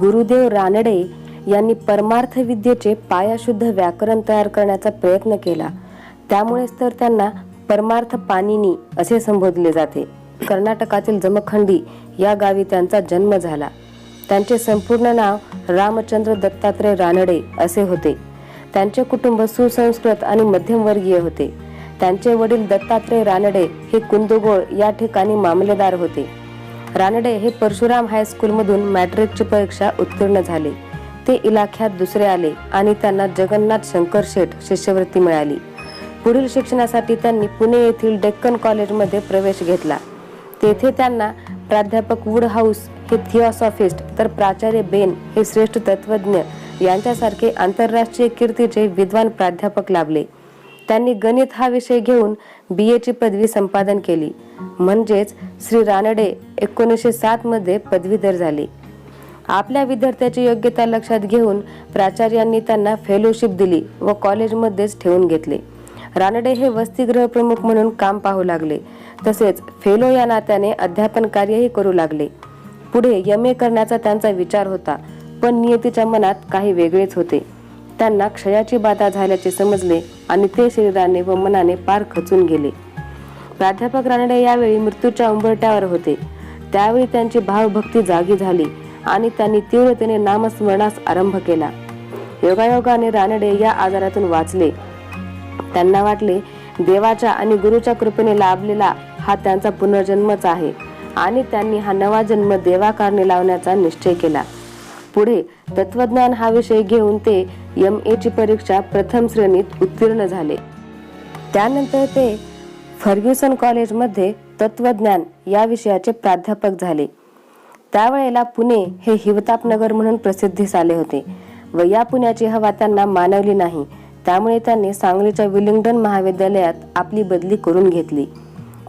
गुरुदेव रानडे यांनी परमार्थ विद्येचे पायाशुद्ध व्याकरण तयार करण्याचा प्रयत्न केला. त्यामुळेच तर त्यांना परमार्थ पाणिनी असे संबोधले जाते. कर्नाटकातील जमखंडी या गावी त्यांचा जन्म झाला. त्यांचे संपूर्ण नाव रामचंद्र दत्तात्रय रानडे असे होते. त्यांचे कुटुंब सुसंस्कृत आणि मध्यमवर्गीय होते. त्यांचे वडील दत्तात्रय रानडे हे कुंदगोळ या ठिकाणी मामलेदार होते. रानडे हे परशुराम हायस्कूलमधून मॅट्रिकची परीक्षा उत्तीर्ण झाले. ते इलाख्यात दुसरे आले आणि त्यांना जगन्नाथ शंकर शेठ शिष्यवृत्ती मिळाली. पुढील शिक्षणासाठी त्यांनी पुणे येथील डेक्कन कॉलेजमध्ये प्रवेश घेतला. तेथे त्यांना प्राध्यापक वुड हाऊस हे थिओसॉफिस्ट तर प्राचार्य बेन हे श्रेष्ठ तत्वज्ञ यांच्यासारखे आंतरराष्ट्रीय कीर्तीचे विद्वान प्राध्यापक लाभले. त्यांनी गणित हा विषय घेऊन बी एची पदवी संपादन केली. म्हणजेच श्री रानडे एकोणीसशे सातमध्ये पदवीधर झाले. आपल्या विद्यार्थ्याची योग्यता लक्षात घेऊन प्राचार्यांनी त्यांना फेलोशिप दिली व कॉलेजमध्येच ठेवून घेतले. रानडे हे वसतिगृह प्रमुख म्हणून काम पाहू लागले. तसेच फेलो या नात्याने अध्यापन कार्यही करू लागले. पुढे एम ए करण्याचा त्यांचा विचार होता पण नियतीच्या मनात काही वेगळेच होते. त्यांना क्षयाची बाधा झाल्याचे समजले आणि ते शरीराने व मनाने पार खचून गेले. प्राध्यापक रानडे यावेळी मृत्यूच्या उंबरट्यावर होते. त्यावेळी त्यांची भावभक्ती जागी झाली आणि त्यांनी तीव्रतेने नामस्मरणास आरंभ केला. योगायोगाने रानडे या आजारातून वाचले. त्यांना वाटले देवाच्या आणि गुरुच्या कृपेने लाभलेला हा त्यांचा पुनर्जन्मच आहे आणि त्यांनी हा नवा जन्म देवाकारणे लावण्याचा निश्चय केला. पुढे तत्वज्ञान हा विषय घेऊन ते एम ए ची परीक्षा प्रथम श्रेणीत उत्तीर्ण झाले. त्यानंतर ते फर्ग्युसन कॉलेजमध्ये तत्वज्ञान या विषयाचे प्राध्यापक झाले. त्यावेळेला पुणे हे हिवतापनगर म्हणून प्रसिद्धीस आले होते व या पुण्याची हवा त्यांना मानवली नाही. त्यामुळे त्यांनी सांगलीच्या विलिंग्डन महाविद्यालयात आपली बदली करून घेतली.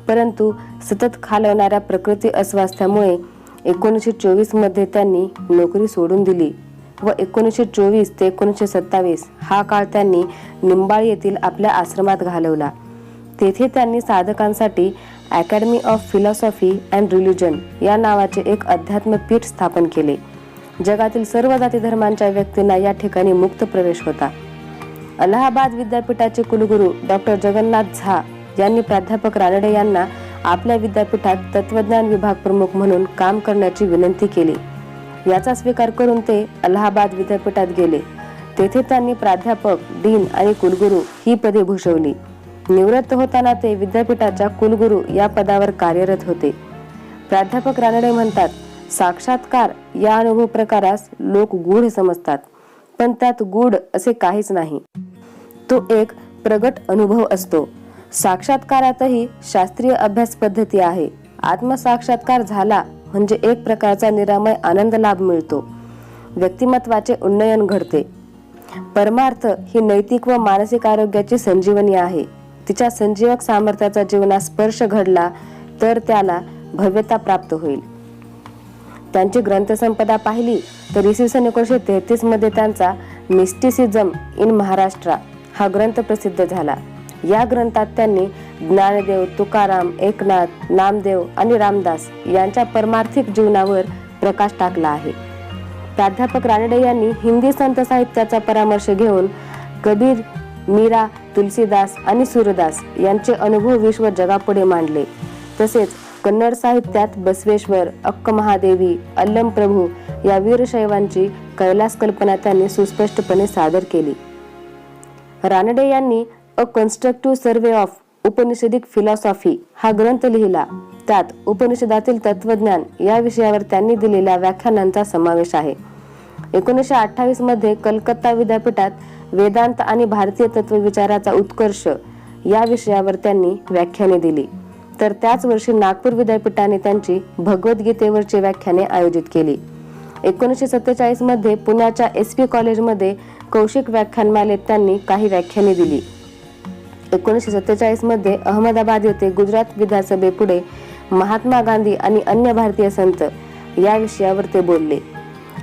परंतु सतत खालवणाऱ्या प्रकृती अस्वास्थ्यामुळे एकोणीसशे चोवीसमध्ये त्यांनी नोकरी सोडून दिली. व एकोणीसशे चोवीस ते एकोणीसशे सत्तावीस हा काळ त्यांनी निंबाळ येथील आपल्या आश्रमात घालवला. तेथे त्यांनी साधकांसाठी academy of philosophy and religion या नावाचे एक अध्यात्म पीठ स्थापन केले. जगातील सर्व जाती धर्मांच्या व्यक्तींना या ठिकाणी मुक्त प्रवेश होता. अलाहाबाद विद्यापीठाचे कुलगुरू डॉक्टर जगन्नाथ झा यांनी प्राध्यापक रानडे यांना आपल्या विद्यापीठात तत्वज्ञान विभाग प्रमुख म्हणून काम करण्याची विनंती केली. याचा स्वीकार करून ते अलाहाबाद विद्यापीठात गेले. तेथे त्यांनी प्राध्यापक डीन आणि कुलगुरू ही पदे भूषवली. निवृत्त होताना ते विद्यापीठाच्या कुलगुरू या पदावर कार्यरत होते. प्राध्यापक रानडे म्हणतात साक्षात्कार या अनुभव प्रकारास लोक गूढ समजतात पण त्यात गूढ असे काहीच नाही. तो एक प्रगट अनुभव असतो. साक्षात्कारातही शास्त्रीय अभ्यास पद्धती आहे. आत्मसाक्षात्कार झाला म्हणजे एक प्रकारचा निरामय आनंद लाभ मिळतो. व्यक्तिमत्वाचे उन्नयन घडते. परमार्थ ही नैतिक व मानसिक आरोग्याची संजीवनी आहे. तिच्या संजीवक सामर्थ्याचा जीवनात स्पर्श घडला तर त्याला भव्यता प्राप्त होईल. त्यांची ग्रंथसंपदा पाहिली तर इसवी सन एकोणीसशे तेहतीसमध्ये त्यांचा मिस्टिसिझम इन महाराष्ट्र हा ग्रंथ प्रसिद्ध झाला. या ग्रंथात त्यांनी ज्ञानदेव तुकाराम एकनाथ नामदेव आणि रामदास यांच्या परमार्थिक जीवनावर प्रकाश टाकला आहे. प्राध्यापक रानडे यांनी हिंदी संत साहित्याचा परामर्श घेऊन कबीर मीरा तुलसीदास आणि सूरदास यांचे अनुभव विश्व जगापुढे मांडले. तसेच कन्नड साहित्यात बसवेश्वर अक्क महादेवी अल्लम प्रभू या वीरशैवांची कैलास कल्पना त्यांनी सुस्पष्टपणे सादर केली. रानडे यांनी a constructive survey of Upanishadic philosophy हा ग्रंथ लिहिला. त्यात उपनिषदातील तत्वज्ञान या विषयावर त्यांनी दिलेल्या व्याख्यानांचा समावेश आहे. एकोणीसशे अठ्ठावीसमध्ये कलकत्ता विद्यापीठात वेदांत आणि भारतीय तत्वविचाराचा उत्कर्ष या विषयावर त्यांनी व्याख्याने दिली. तर त्याच वर्षी नागपूर विद्यापीठाने त्यांची भगवद्गीतेवरची व्याख्याने आयोजित केली. एकोणीसशे सत्तेचाळीसमध्ये पुण्याच्या एस पी कॉलेजमध्ये कौशिक व्याख्यानमालेत त्यांनी काही व्याख्याने दिली. एकोणीसशे सत्तेचाळीसमध्ये अहमदाबाद येथे गुजरात विधानसभेपुढे महात्मा गांधी आणि अन्य भारतीय संत या विषयावर ते बोलले.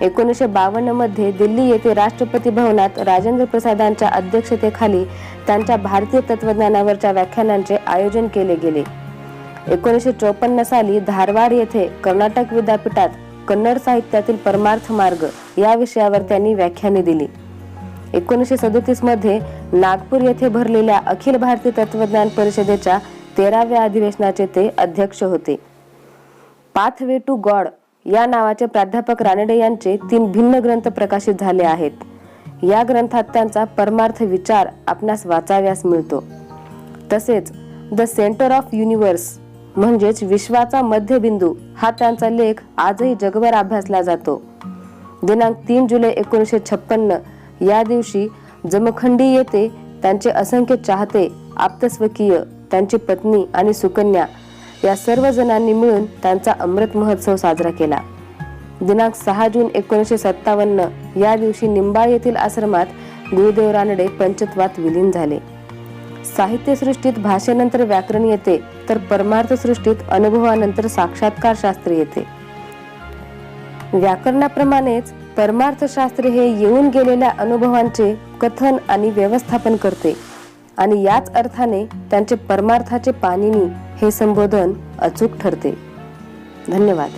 एकोणीसशे बावन्नमध्ये दिल्ली येथे राष्ट्रपती भवनात राजेंद्र प्रसादांच्या अध्यक्षतेखाली त्यांच्या भारतीय तत्वज्ञानावरच्या व्याख्यानांचे आयोजन केले गेले. एकोणीसशे चौपन्न साली धारवाड येथे कर्नाटक विद्यापीठात कन्नड साहित्यातील परमार्थ मार्ग या विषयावर त्यांनी व्याख्याने दिली. एकोणीसशे सदोतीसमध्ये नागपूर येथे भरलेल्या अखिल भारतीय तत्वज्ञान परिषदेच्या तेराव्या अधिवेशनाचे ते अध्यक्ष होते. पाथ वे टू गॉड या नावाचे प्राध्यापक रानडे यांचे तीन भिन्न ग्रंथ प्रकाशित झाले आहेत. या ग्रंथात त्यांचा परमार्थ विचार आपणास वाचाव्यास मिळतो. तसेच द सेंटर ऑफ युनिव्हर्स म्हणजेच विश्वाचा मध्यबिंदू हा त्यांचा लेख आजही जगभर अभ्यासला जातो. दिनांक तीन जुलै एकोणीसशे छप्पन्न या दिवशी जमखंडी येथे त्यांचे असंख्य चाहते आप्तस्वकीय त्यांची पत्नी आणि सुकन्या या सर्व जणांनी मिळून त्यांचा अमृत महोत्सव साजरा केला. दिनांक सहा जून एकोणीसशे सत्तावन्न या दिवशी निंबाळ येथील आश्रमात गुरुदेव रानडे पंचत्वात विलीन झाले. साहित्यसृष्टीत भाषेनंतर व्याकरण येते तर परमार्थसृष्टीत अनुभवानंतर साक्षात्कार शास्त्र येते. व्याकरणाप्रमाणेच परमार्थशास्त्र हे येऊन गेलेल्या अनुभवांचे कथन आणि व्यवस्थापन करते. आणि याच अर्थाने त्यांचे परमार्थाचे पाणिनी हे संबोधन अचूक ठरते. धन्यवाद.